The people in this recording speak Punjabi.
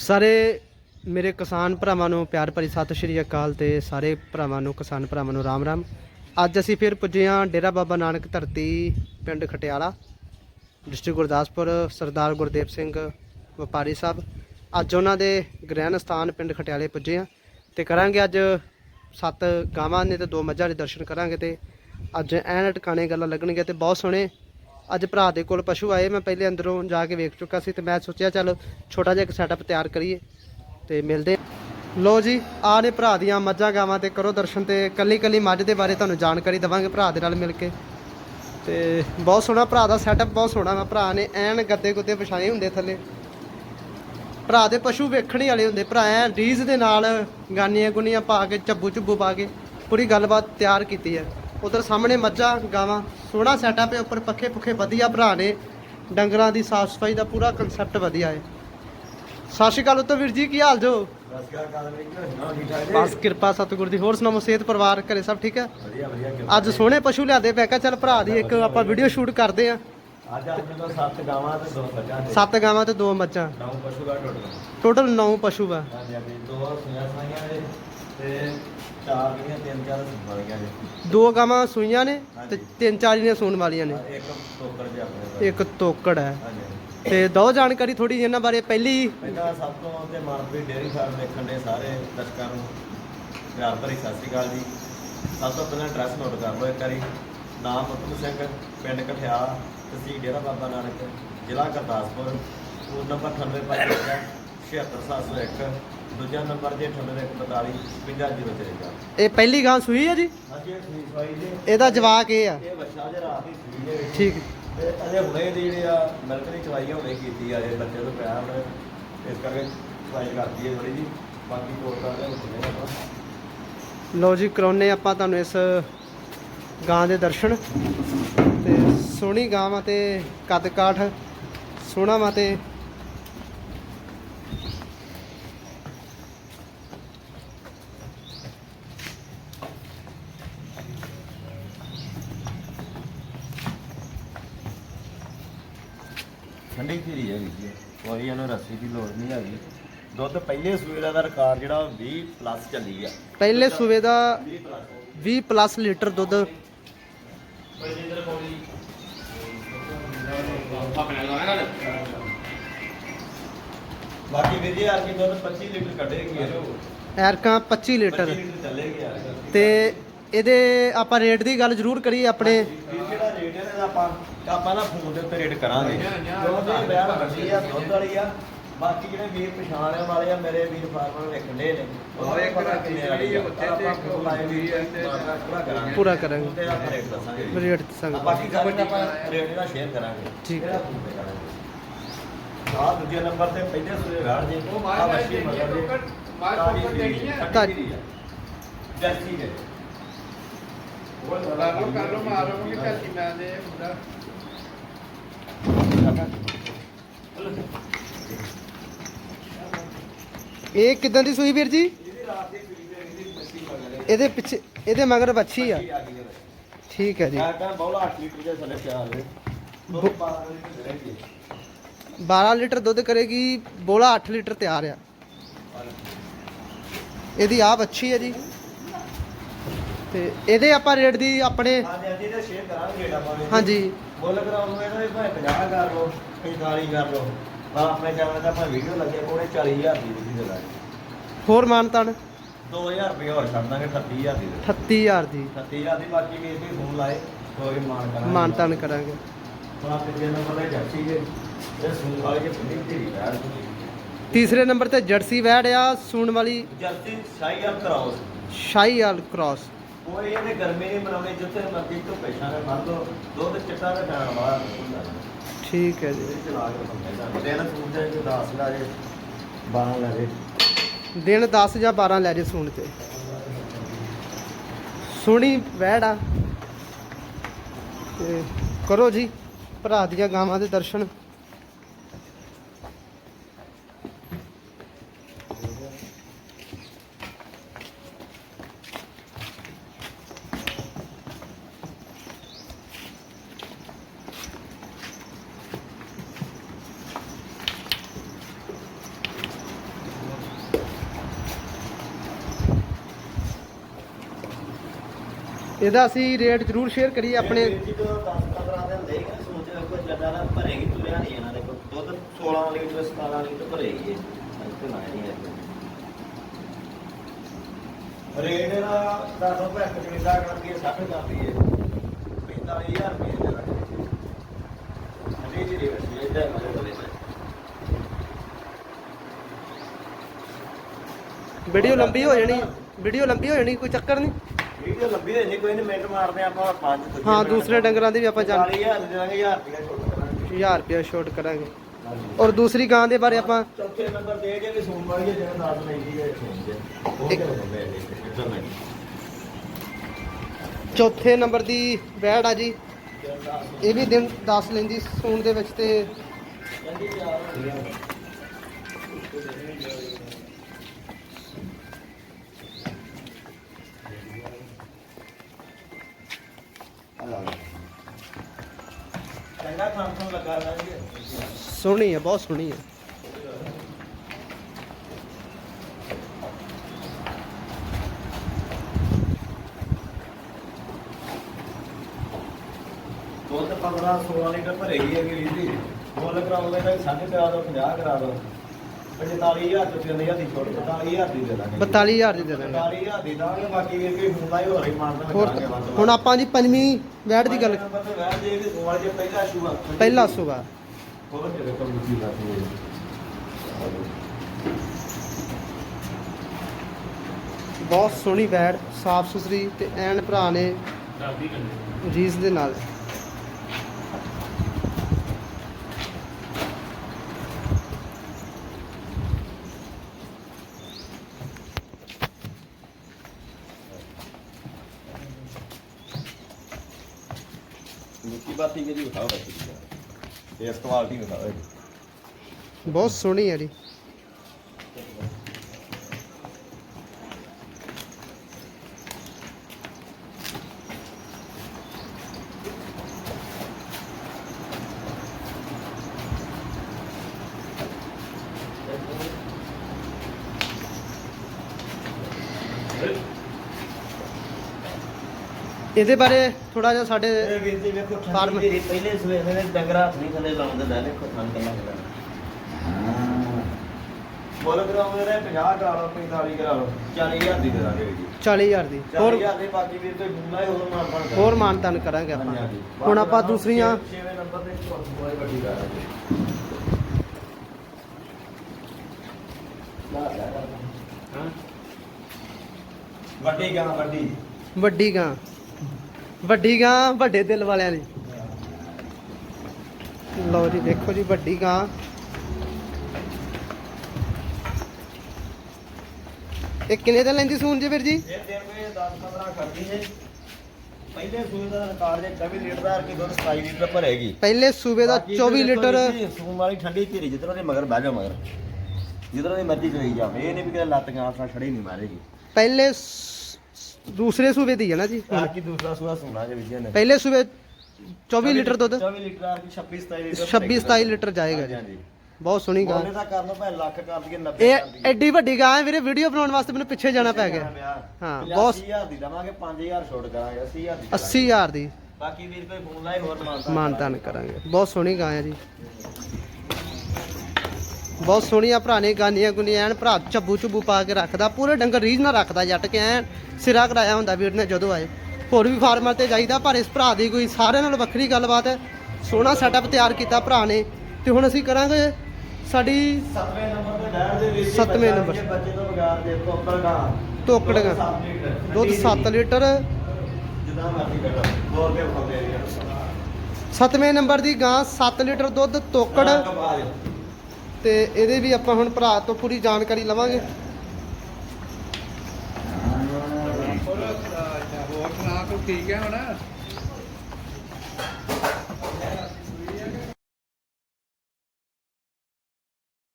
ਸਾਰੇ ਮੇਰੇ ਕਿਸਾਨ ਭਰਾਵਾਂ ਨੂੰ ਪਿਆਰ ਭਰੀ ਸਤਿ ਸ਼੍ਰੀ ਅਕਾਲ ਤੇ ਸਾਰੇ ਭਰਾਵਾਂ ਨੂੰ, ਕਿਸਾਨ ਭਰਾਵਾਂ ਨੂੰ ਰਾਮ ਰਾਮ। ਅੱਜ ਅਸੀਂ ਫਿਰ ਪੁੱਜੇ ਹਾਂ ਡੇਰਾ ਬਾਬਾ ਨਾਨਕ ਧਰਤੀ ਪਿੰਡ ਖਟਿਆਲਾ, ਡਿਸਟ੍ਰਿਕਟ ਗੁਰਦਾਸਪੁਰ, ਸਰਦਾਰ ਗੁਰਦੇਵ ਸਿੰਘ ਵਪਾਰੀ ਸਾਹਿਬ। ਅੱਜ ਉਹਨਾਂ ਦੇ ਗ੍ਰਹਿਣ ਸਥਾਨ ਪਿੰਡ ਖਟਿਆਲੇ ਪੁੱਜੇ ਹਾਂ ਤੇ ਕਰਾਂਗੇ ਅੱਜ ਸੱਤ ਗਾਵਾਂ ਨੇ ਤੇ ਦੋ ਮੱਝਾਂ ਦੇ ਦਰਸ਼ਨ ਕਰਾਂਗੇ ਤੇ ਅੱਜ ਐਨ ਟਿਕਾਣੇ ਗੱਲਾਂ ਲੱਗਣਗੀਆਂ ਤੇ ਬਹੁਤ ਸੋਹਣੇ ਅੱਜ ਭਰਾ ਦੇ ਕੋਲ ਪਸ਼ੂ ਆਏ, ਮੈਂ ਪਹਿਲੇ ਅੰਦਰੋਂ ਜਾ ਕੇ ਵੇਖ ਚੁੱਕਾ ਸੀ ਤੇ ਮੈਂ ਸੋਚਿਆ ਚੱਲ ਛੋਟਾ ਜਿਹਾ ਇੱਕ ਸੈਟਅਪ ਤਿਆਰ ਕਰੀਏ ਤੇ ਮਿਲਦੇ ਲੋ ਜੀ ਆ ਨੇ ਭਰਾ ਦੀਆਂ ਮੱਝਾਂ ਗਾਵਾਂ ਤੇ ਕਰੋ ਦਰਸ਼ਨ ਤੇ ਕੱਲੀ ਕੱਲੀ ਮੱਝ ਦੇ ਬਾਰੇ ਤੁਹਾਨੂੰ ਜਾਣਕਾਰੀ ਦਵਾਂਗੇ ਭਰਾ ਦੇ ਨਾਲ ਮਿਲ ਕੇ। ਤੇ ਬਹੁਤ ਸੋਹਣਾ ਭਰਾ ਦਾ ਸੈਟਅਪ ਬਹੁਤ ਸੋਹਣਾ ਵਾ ਭਰਾ ਨੇ, ਐਨ ਗੱਦੇ ਗੁੱਦੇ ਵਿਛਾਏ ਹੁੰਦੇ ਥੱਲੇ। ਭਰਾ ਦੇ ਪਸ਼ੂ ਵੇਖਣ ਹੀ ਵਾਲੇ ਹੁੰਦੇ, ਭਰਾ ਐ ਡੀਜ਼ ਦੇ ਨਾਲ ਗਾਨੀਆਂ ਗੁਨੀਆਂ ਪਾ ਕੇ ਚੱਬੂ ਚੁੱਬੂ ਪਾ ਕੇ, ਪੂਰੀ ਗੱਲਬਾਤ ਤਿਆਰ ਕੀਤੀ ਹੈ। ਉਧਰ ਸਾਹਮਣੇ ਮੱਝਾਂ ਗਾਵਾਂ ਸੋਹਣਾ ਸੈਟਅਪ ਹੈ ਉੱਪਰ ਪੱਖੇ ਪੁੱਖੇ ਵਧੀਆ ਭਰਾ ਨੇ। ਡੰਗਰਾਂ ਦੀ ਸਾਫ਼ ਸਫ਼ਾਈ ਦਾ ਪੂਰਾ ਕਨਸੈਪਟ ਵਧੀਆ ਹੈ। ਸਤਿ ਸ਼੍ਰੀ ਅਕਾਲ ਉੱਤੋਂ ਵੀਰ ਜੀ ਕੀ ਹਾਲ ਜੋ? ਬਸ ਕਿਰਪਾ ਸਤਿਗੁਰ ਦੀ ਹੋਰ ਸੁਣਾਓ ਸਿਹਤ ਪਰਿਵਾਰ ਘਰੇ ਸਭ ਠੀਕ ਹੈ? ਵਧੀਆ ਵਧੀਆ ਅੱਜ ਸੋਹਣੇ ਪਸ਼ੂ ਲਿਆਦੇ ਪੈ ਕਾ ਚੱਲ ਭਰਾ ਦੀ ਇੱਕ ਆਪਾਂ ਵੀਡੀਓ ਸ਼ੂਟ ਕਰਦੇ ਆ ਅੱਜ ਆਪਣੇ ਕੋਲ ਸੱਤ ਗਾਵਾਂ ਤੇ ਦੋ ਮੱਝਾਂ ਤੇ ਸੱਤ ਗਾਵਾਂ ਤੇ ਦੋ ਮੱਝਾਂ। ਨੌ ਪਸ਼ੂ ਦਾ ਟੋਟਲ ਟੋਟਲ 9 ਪਸ਼ੂ ਆ। ਹਾਂਜੀ ਹਾਂਜੀ ਦੋ ਸੁਈਆਂ ਸਾਈਆਂ ਦੇ ਤੇ ਚਾਰ ਜਿਹੜੀਆਂ ਤਿੰਨ ਚਾਰ ਵਾਲੀਆਂ ਨੇ। ਦੋ ਗਾਵਾਂ ਸੂਈਆਂ ਨੇ ਤੇ ਹਾਂਜੀ। ਤਿੰਨ ਚਾਰ ਜਿਹੜੀਆਂ ਸੂਣ ਵਾਲੀਆਂ ਨੇ। ਇੱਕ ਟੋਕਰ ਜਿਹਾ ਆਪਣੇ ਕੋਲ। ਇੱਕ ਤੋਕੜ ਹੈ। ਹਾਂਜੀ। ਤੇ ਦੋ ਜਾਣਕਾਰੀ ਥੋੜੀ ਜਿਹੀ ਇਹਨਾਂ ਬਾਰੇ ਪਹਿਲੀ। ਪਹਿਲਾਂ ਸਭ ਤੋਂ ਤੇ ਮਨਪ੍ਰੀਤ ਡੇਅਰੀ ਫਾਰਮ ਦੇਖਣ ਦੇ ਸਾਰੇ ਦਰਸ਼ਕਾਂ ਨੂੰ ਪਿਆਰ ਭਰੀ ਸਤਿ ਸ਼੍ਰੀ ਅਕਾਲ ਜੀ। ਸਭ ਤੋਂ ਪਹਿਲਾਂ ਐਡਰੈਸ ਨੋਟ ਕਰ ਲਓ ਇੱਕ ਵਾਰੀ। ਨਾਮ ਉਤਮ ਸਿੰਘ ਪਿੰਡ ਕਠਿਆਲਾ ਤਹਿਸੀਲ ਡੇਰਾ ਬਾਬਾ ਨਾਨਕ ਜ਼ਿਲ੍ਹਾ ਗੁਰਦਾਸਪੁਰ ਫੋਨ ਨੰਬਰ 9855 76701 ਦੂਜਾ ਨੰਬਰ ਜੇ 9842 55053 ਇਹ ਪਹਿਲੀ ਗਾਂ ਸੂਈ ਹੈ ਜੀ? ਹਾਂਜੀ ਇਹ ਸੂਈ ਸਵਾਈ ਜੀ। ਇਹਦਾ ਜਵਾਕ ਇਹ ਆ। ਇਹ ਬੱਚਾ ਜੇ ਰਾਤ ਹੀ ਸੂਈ ਦੇ ਵਿੱਚ ਠੀਕ। ਤੇ ਅਜੇ ਹੁਣੇ ਦੀ ਜਿਹੜੀ ਆ ਮਿਲਕ ਦੀ ਚਵਾਈ ਹੁਣੇ ਕੀਤੀ ਆ ਜੇ ਬੱਚੇ ਤੋਂ ਪਿਆ ਹੁਣ ਇਸ ਕਰਕੇ ਚਵਾਈ ਕਰਦੀ ਹੈ ਥੋੜੀ ਜੀ। ਬਾਕੀ ਕੋਲ ਕਰਦੇ ਹੁੰਦੇ ਨੇ ਆਪਾਂ ਲੋ ਜੀ ਕਰਾਉਨੇ ਆਪਾਂ ਤੁਹਾਨੂੰ ਇਸ ਗਾਂ ਦੇ ਦਰਸ਼ਨ। ਤੇ ਸੋਹਣੀ ਗਾਂ ਤੇ ਕੱਦ ਕਾਠ ਸੋਹਣਾ ਵਾ ਤੇ ਠੰਡੀ ਧੀਰੀ ਹੈਗੀ ਜੀ। ਕੋਈ ਇਹਨੂੰ ਰੱਸੀ ਦੀ ਲੋੜ ਨਹੀਂ ਹੈਗੀ। ਦੁੱਧ ਪਹਿਲੇ ਸੂਏ ਦਾ ਰਿਕਾਰਡ ਜਿਹੜਾ ਉਹ 20 ਪਲੱਸ ਚੱਲੀ ਆ। ਪਹਿਲੇ ਸੂਵੇ ਦਾ 20 ਪਲੱਸ 20 ਪਲੱਸ ਲੀਟਰ ਦੁੱਧ ਬਾਕੀ ਵੀਰ ਜੀ ਅੱਜ ਦੁੱਧ 25 ਲੀਟਰ ਕੱਢੇਗੀ ਇਹ ਐਰਕਾਂ 25 ਲੀਟਰ। 25 ਲੀਟਰ ਚੱਲੇਗੀ ਯਾਰ ਤੇ ਇਹਦੇ ਆਪਾਂ ਰੇਟ ਦੀ ਗੱਲ ਜ਼ਰੂਰ ਕਰੀਏ ਆਪਣੇ। ਜਿਹੜਾ ਰੇਟ ਹੈ ਇਹਦਾ ਆਪਾਂ ਆਪਾਂ ਨਾ ਫੋਨ ਦੇ ਉੱਤੇ ਰੇਟ ਕਰਾਂਗੇ ਜੋ ਵੀ ਬਿਆਨ ਵੱਡੀ ਆ ਦੁੱਧ ਵਾਲੀ ਆ ਬਾਕੀ ਜਿਹੜੇ ਵੀਰ ਪਛਾਣਨ ਵਾਲੇ ਆ ਮੇਰੇ ਵੀਰ ਫਾਰਮਰ ਵੇਖਣ ਦੇ ਨੇ ਉਹ ਇੱਕ ਰੱਖੀ ਵਾਲੀ ਆ ਆਪਾਂ ਫੋਨ ਲਾਏ ਵੀ ਪੂਰਾ ਕਰਾਂਗੇ ਪੂਰਾ ਕਰਾਂਗੇ। ਉਹਦੇ ਆਪਾਂ ਰੇਟ ਦੱਸਾਂਗੇ ਰੇਟ ਸੰਗ ਬਾਕੀ ਗੱਲ ਆਪਾਂ ਰੇਟ ਇਹਦਾ ਸ਼ੇਅਰ ਕਰਾਂਗੇ ਠੀਕ। ਤੇ ਕਰਾਂਗੇ ਆਹ ਦੂਜੇ ਨੰਬਰ ਤੇ ਪਹਿਲੇ ਸੂਏ ਰਾੜ ਜੀ ਉਹ ਮਾਰ ਮਗਰ। ਟੋਕਰ, ਮਾਰ ਧੀਰੀ ਦੇਣੀ ਹੈ। ਆ। ਜਰਸੀ ਦੇ ਕਰ ਲੋ ਕਰ ਲੋ ਮਾਰੋ ਕਿ ਕੱਲ ਮੈਂ ਦੇ ਮੁੰਡਾ ਇਹ ਕਿਦਾਂ ਦੀ ਸੂਈ ਵੀਰ ਜੀ? ਇਹਦੇ ਪਿੱਛੇ, ਇਹਦੇ ਮਗਰ ਬੱਚੀ ਆ। ਠੀਕ ਹੈ ਜੀ। ਮੈਂ ਕਹਿੰਦਾ ਬੌਲਾ 8 ਲੀਟਰ ਦੇ ਥੱਲੇ ਪਿਆ ਦੁੱਧ 12 ਲੀਟਰ ਦੇ 12 ਲੀਟਰ ਦੁੱਧ ਕਰੇਗੀ, ਬੋਲਾ 8 ਲੀਟਰ ਤਿਆਰ ਆ। ਇਹਦੀ ਆ ਬੱਚੀ ਹੈ ਜੀ। ਤੇ ਇਹਦੇ ਆਪਾਂ ਰੇਟ ਦੀ ਆਪਣੇ ਹਾਂਜੀ ਹਾਂਜੀ ਇਹਦਾ ਸ਼ੇਅਰ ਕਰਾਂਗੇ ਰੇਟ ਆਪਾਂ ਵੀ। ਹਾਂਜੀ। ਮੁੱਲ ਕਰਾਉਣ ਨੂੰ ਇਹਦਾ ਵੀ ਭਾਵੇਂ 50 ਕਰ ਲਓ 45 ਕਰ ਲਓ। ਪਰ ਆਪਣੇ ਚੈਨਲ ਤੇ ਆਪਾਂ ਵੀਡੀਓ ਲੱਗੇ ਕੋਲੇ 40000 ਦੀ ਵੀ ਦੇ ਦਾਂਗੇ ਹੋਰ ਮਾਨਤਨ? 2000 ਰੁਪਏ ਹੋਰ ਛੱਡ ਦਾਂਗੇ 38000 ਦੀ। ਦੇ 38000 ਦੀ। 38000 ਦੀ ਬਾਕੀ ਵੀ ਇਹਦੀ ਫੋਨ ਲਾਏ ਕੋਈ ਮਾਨ ਕਰਾਂਗੇ। ਮਾਨਤਨ ਕਰਾਂਗੇ। ਹੁਣ ਆਪੇ ਜੇ ਨੰਬਰ ਤੇ ਜੱਸੀ ਦੇ ਇਹ ਸੂਨ ਵਾਲੇ ਕੇ ਪੁੱਤੀ ਢੀੜੀ ਬੈਠ ਤੀਸਰੇ ਨੰਬਰ ਤੇ ਜਰਸੀ ਵੈੜ ਆ ਸੂਣ ਵਾਲੀ ਜਰਸੀ ਸ਼ਾਹੀ ਅਲ ਕਰਾਓ। ਸ਼ਾਹੀਵਾਲ ਕ੍ਰਾਸ। ਕੋਈ ਇਹਨੇ ਗਰਮੀ ਨਹੀਂ ਬਣਾਉਣੀ ਜਿੱਥੇ ਮਰਜ਼ੀ ਤੋਂ ਪੈਸਾ ਨੇ ਮੰਨ ਲਓ ਦੁੱਧ ਚਿੱਟਾ ਤੇ ਖਾਣ ਵਾਲਾ ਹੁੰਦਾ। ਠੀਕ ਹੈ ਜੀ। ਇਹ ਚਲਾ ਕੇ ਬੰਦੇ ਦਾ। ਦਿਨ ਸੂਟ ਦੇ ਵਿੱਚ 10 ਲਾ ਜੇ 12 ਲਾ ਜੇ। ਦਿਨ 10 ਜਾਂ 12 ਲੈ ਜੇ ਸੂਣ ਤੇ। ਸੋਹਣੀ ਵੈੜ ਆ। ਤੇ ਕਰੋ ਜੀ ਭਰਾ ਦੀਆਂ ਗਾਵਾਂ ਦੇ ਦਰਸ਼ਨ। ਇਹਦਾ ਅਸੀਂ ਰੇਟ ਜ਼ਰੂਰ ਸ਼ੇਅਰ ਕਰੀਏ ਆਪਣੇ ਵੀਰ ਜੀ ਜਦੋਂ 10 15 ਦਿਨ ਦੇ ਕੇ ਸੋਚ ਕੋਈ ਜੱਦਾ ਦਾ ਭਰੇਗੀ ਤੁਰਿਆ ਨਹੀਂ ਇਹਨਾਂ ਦੇ ਕੋਲ ਦੁੱਧ 16 ਲੀਟਰ 17 ਲੀਟਰ ਭਰੇਗੀ ਇਹ। ਇੱਥੇ ਨਾ ਨਹੀਂ ਹੈ ਰੇਟ ਦਾ ਦੱਸੋ ਭੈਣ ਕੈਨੇਡਾ ਕਰਦੀ ਹੈ 60 ਕਰਦੀ ਹੈ 45000 ਰੁਪਏ ਦੇ ਲੱਗੇ ਅਜੇ ਜੀ ਰੇਟ ਸੀ ਇਹਦਾ ਮਜ਼ੇ ਬਲੇ ਵੀਡੀਓ ਲੰਬੀ ਹੋ ਜਾਣੀ ਵੀਡੀਓ ਲੰਬੀ ਹੋ ਜਾਣੀ ਕੋਈ ਚੱਕਰ ਨਹੀਂ। ਵੀਡੀਓ ਲੰਬੀ ਹੋ ਨਹੀਂ ਕੋਈ ਨਹੀਂ ਮਿੰਟ ਮਾਰਦੇ ਆਪਾਂ ਪੰਜ ਦੂਜੇ ਹਾਂ ਮਿੰਟ। ਦੂਸਰੇ ਡੰਗਰਾਂ ਦੀ ਵੀ ਆਪਾਂ ਜਾਣ 40000 ਦੇ ਦਾਂਗੇ 1000 ਰੁਪਏ ਛੋਟ ਕਰਾਂਗੇ। 1000 ਰੁਪਏ ਛੋਟ ਕਰਾਂਗੇ। ਔਰ ਦੂਸਰੀ ਗਾਂ ਦੇ ਬਾਰੇ ਆਪਾਂ ਚੌਥੇ ਨੰਬਰ ਦੇ ਕੇ ਵੀ ਜਿਹੜਾ ਲੈਂਦੀ ਹੈ ਉਹ ਕਿਹੜਾ ਚੌਥੇ ਨੰਬਰ ਦੀ ਬੈੜ ਆ ਜੀ। ਇਹ ਵੀ ਦਿਨ 10 ਲੈਂਦੀ ਸੂਣ ਦੇ ਵਿੱਚ ਤੇ ਚੰਗਾ ਲਗਾ ਲਾਂਗੇ। ਸੋਹਣੀ ਹੈ ਬਹੁਤ ਸੋਹਣੀ ਹੈ ਦੋ ਤੇ 15 16 ਲੀਟਰ ਭਰੇਗੀ ਵੀਰ ਜੀ ਮੁੱਲ ਕਰਾਉਂਦੇ ਤਾਂ 50 ਦੋ 50 ਕਰਾ ਦੋ। 45000 ਰੁਪਏ ਦੀ ਹੱਥੀ ਛੋੜ 45000 ਦੀ ਦੇ ਦਾਂਗੇ। 42000 ਦੀ ਦੇ ਦਾਂਗੇ। 45000 ਦੀ ਦਾਂਗੇ ਬਾਕੀ ਵੀਰ ਕੋਈ ਹੁੰਦਾ ਹੀ ਹੋਰ ਹੀ ਮਾਰਦਾ ਹੋਰ ਹੁਣ ਆਪਾਂ ਜੀ ਪੰਜਵੀਂ ਬੈੜ ਦੀ ਗੱਲ ਨੰਬਰ ਤੇ ਵੈਰ ਜੇ ਵੀ ਸੋਮਵਾਰ ਜੇ ਪਹਿਲਾ ਸ਼ੂਆ ਪਹਿਲਾ ਸੁਬਾ ਹੋਰ ਦੀ ਬਹੁਤ ਸੋਹਣੀ ਬੈੜ ਸਾਫ਼ ਸੁਥਰੀ ਤੇ ਐਨ ਭਰਾ ਨੇ ਜੀਸ ਦੇ ਨਾਲ। ਨਿੱਕੀ ਜਿਹੜੀ ਦਿਖਾਓ ਇਸ ਕੁਆਲਿਟੀ ਦਿਖਾਓ ਬਹੁਤ ਸੋਹਣੀ ਹੈ ਜੀ। ਇਹਦੇ ਬਾਰੇ ਥੋੜਾ ਜਿਹਾ ਸਾਡੇ ਇਹ ਵੀਰ ਜੀ ਵੇਖੋ ਫਾਰਮ- ਠੰਡੀ ਜਿਹੜੀ ਪਹਿਲੇ ਸਵੇਰੇ ਨੇ ਡੰਗਰਾ ਹੱਥ ਨਹੀਂ ਥੱਲੇ ਲਾਉਂਦੇ ਲੈ ਦੇਖੋ ਠੰਡ ਕਿੰਨਾ ਕਿੰਨਾ ਬੋਲ ਕਰਾਉਂਦੇ ਨੇ 50 ਕਰਾ ਲਓ 45 ਕਰਾ ਲਓ 40000 ਦੀ ਦੇ ਦਾਂਗੇ ਵੀਰ ਜੀ। 40000 ਦੀ। ਹੋਰ 40000 ਦੇ ਬਾਕੀ ਵੀਰ ਕੋਈ ਬੁੰਦਾ ਹੀ ਹੋਰ ਮਾਰ ਬਣ ਹੋਰ ਮਾਨਤਨ ਕਰਾਂਗੇ ਆਪਾਂ। ਹੁਣ ਆਪਾਂ ਦੂਸਰੀਆਂ 6ਵੇਂ ਨੰਬਰ ਤੇ ਚੌਥੀ ਬੋਏ ਵੱਡੀ ਗਾਂ ਵੱਡੀ। ਵੱਡੀ ਗਾਂ। ਵੱਡੀ ਗਾਂ ਵੱਡੇ ਦਿਲ ਵਾਲਿਆਂ ਦੀ ਲਓ ਜੀ ਦੇਖੋ ਜੀ ਵੱਡੀ ਗਾਂ। ਇਹ ਕਿੰਨੇ ਦਿਨ ਲੈਂਦੀ ਸੂਨ ਜੀ ਵੀਰ ਜੀ? ਇਹ ਦਿਨ ਵਿੱਚ 10 15 ਕਰਦੀ ਹੈ। ਪਹਿਲੇ ਸੂਏ ਦਾ ਰਿਕਾਰਡ ਹੈ 24 ਲੀਟਰ ਦਾ ਕਿ ਦੁੱਧ 27 ਲੀਟਰ ਭਰੇਗੀ ਪਹਿਲੇ ਸੂਬੇ ਦਾ ਬਾਕੀ 24 ਇੱਧਰ ਲੀਟਰ ਸੂਣ ਵਾਲੀ ਠੰਡੀ ਧੀਰੀ ਜਿੱਧਰੋਂ ਦੇ ਮਗਰ ਬਹਿ ਜਾ ਮਗਰ। ਜਿੱਧਰੋਂ ਦੀ ਮਰਜ਼ੀ ਚਲੀ ਜਾਵੇ ਇਹ ਨਹੀਂ ਵੀ ਕਿ ਲੱਤ ਗਾਂ ਨਾਲ ਖੜੀ ਨਹੀਂ ਮਾਰੇਗੀ। ਪਹਿਲੇ ਦੂਸਰੇ ਸੂਬੇ ਦੀ ਹੈ ਨਾ ਜੀ ਬਾਕੀ ਦੂਸਰਾ ਸੂਆ ਸੁਣਾ ਜੇ ਵਿਜੇ ਨੇ। ਪਹਿਲੇ ਸੂਬੇ 24 ਲੀਟਰ ਦੁੱਧ। 24 ਲੀਟਰ ਆ ਕਿ 26 27 ਲੀਟਰ 26 27 ਲੀਟਰ ਜਾਏਗਾ ਜੀ। ਬਹੁਤ ਸੋਹਣੀ ਗਾਂ ਬੋਲੇ ਦਾ ਕਰ ਲਓ ਭਾਵੇਂ ਲੱਖ ਕਰ ਦਈਏ 90 ਕਰ ਇਹ ਦਈਏ। ਐਡੀ ਵੱਡੀ ਗਾਂ ਹੈ ਵੀਰੇ ਵੀਡੀਓ ਬਣਾਉਣ ਵਾਸਤੇ ਮੈਨੂੰ ਪਿੱਛੇ ਜਾਣਾ ਪੈ ਗਿਆ। ਹਾਂ, ਬਹੁਤ- ਬਹੁਤ 80000 ਦੀ ਦਵਾਂਗੇ 5000 ਛੋੜ ਕਰਾਂਗੇ 80000 ਦੀ 80000 ਦੀ। ਬਾਕੀ ਵੀਰ ਕੋਈ ਫੋਨ ਲਾਏ ਹੋਰ ਮਾਨਤਾ ਮਾਨਤਾਨ ਕਰਾਂਗੇ। ਬਹੁਤ ਸੋਹਣੀ ਗਾਂ ਹੈ ਜੀ। ਬਹੁਤ ਸੋਹਣੀਆਂ ਭਰਾ ਨੇ ਗਾਨੀਆਂ ਗੁਨੀਆਂ ਐਨ ਭਰਾ ਚੱਬੂ ਚੁੱਬੂ ਪਾ ਕੇ ਰੱਖਦਾ ਪੂਰੇ ਡੰਗਰ ਰੀਝ ਨਾਲ ਰੱਖਦਾ ਜੱਟ ਕੇ ਐਨ ਸਿਰਾ ਕਰਾਇਆ ਹੁੰਦਾ ਵੀਰ ਨੇ ਜਦੋਂ ਆਏ। ਹੋਰ ਵੀ ਫਾਰਮਾਂ ਤੇ ਜਾਈਦਾ ਪਰ ਇਸ ਭਰਾ ਦੀ ਕੋਈ ਸਾਰਿਆਂ ਨਾਲੋਂ ਵੱਖਰੀ ਗੱਲਬਾਤ ਹੈ। ਸੋਹਣਾ ਸੈਟਅਪ ਤਿਆਰ ਕੀਤਾ ਭਰਾ ਨੇ ਤੇ ਹੁਣ ਅਸੀਂ ਕਰਾਂਗੇ ਸਾਡੀ ਸੱਤਵੇਂ ਨੰਬਰ ਤੇ ਡੈਰ ਦੇ ਸੱਤਵੇਂ ਬੱਚਾ ਨੰਬਰ। ਵੀ ਬੱਚੇ ਤੋਂ ਬਗਾਰ ਦੇ ਤੋਕੜ ਦਾ ਤੋਕੜ ਦਾ। ਦੁੱਧ 7 ਲੀਟਰ। ਜਿੱਦਾਂ ਮਰਜ਼ੀ ਕੱਢੋ। 2 ਰੁਪਏ ਖਾਂਦੇ ਆ ਯਾਰ ਸੱਤਵੇਂ ਨੰਬਰ ਦੀ ਗਾਂ 7 ਲੀਟਰ ਦੁੱਧ ਤੋਕੜ ਤੇ ਇਹਦੇ ਵੀ ਆਪਾਂ ਹੁਣ ਭਰਾ ਤੋਂ ਪੂਰੀ ਜਾਣਕਾਰੀ ਲਵਾਂਗੇ। ਹੋਰ ਹੋਰ ਸੁਣਾ, ਤੂੰ ਠੀਕ ਹੈ ਹੁਣ?